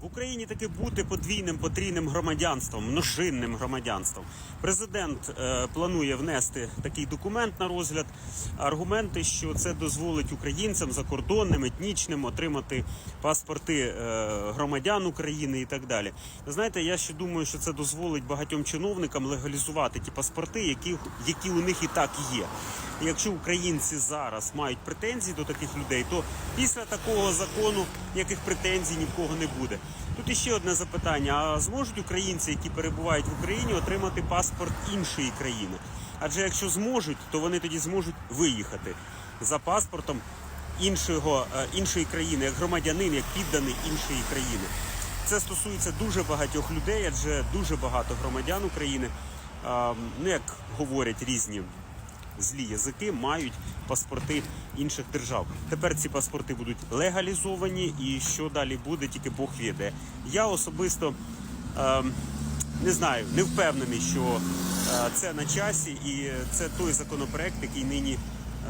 В Україні таки бути подвійним потрійним громадянством, множинним громадянством. Президент е, планує внести такий документ на розгляд. Аргументи, що це дозволить українцям закордонним, етнічним отримати паспорти е, громадян України і так далі. Знаєте, я ще думаю, що це дозволить багатьом чиновникам легалізувати ті паспорти, які, які у них і так є. І якщо українці зараз мають претензії до таких людей, то після такого закону ніяких претензій ні в кого не буде. Тут іще одне запитання: а зможуть українці, які перебувають в Україні, отримати паспорт іншої країни? Адже якщо зможуть, то вони тоді зможуть виїхати за паспортом іншого, е, іншої країни, як громадянин, як підданий іншої країни. Це стосується дуже багатьох людей, адже дуже багато громадян України, ну як говорять різні злі язики мають паспорти інших держав. Тепер ці паспорти будуть легалізовані, і що далі буде, тільки Бог відає. Я особисто е, не знаю, не впевнений, що е, це на часі, і це той законопроект, який нині.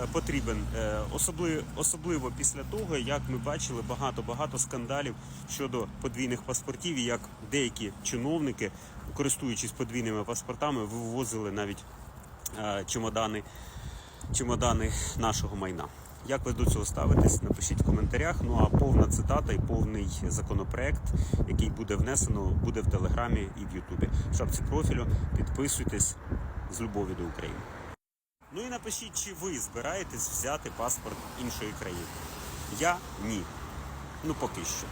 е, Потрібен Е, особливо, особливо після того, як ми бачили багато-багато скандалів щодо подвійних паспортів, і як деякі чиновники, користуючись подвійними паспортами, вивозили навіть чемодани, чемодани нашого майна. Як ви до цього ставитесь? Напишіть в коментарях. Ну а повна цитата і повний законопроект, який буде внесено, буде в Телеграмі і в Ютубі. В шапці профілю підписуйтесь з любов'ю до України. Ну і напишіть, чи ви збираєтесь взяти паспорт іншої країни. Я ні. Ну поки що.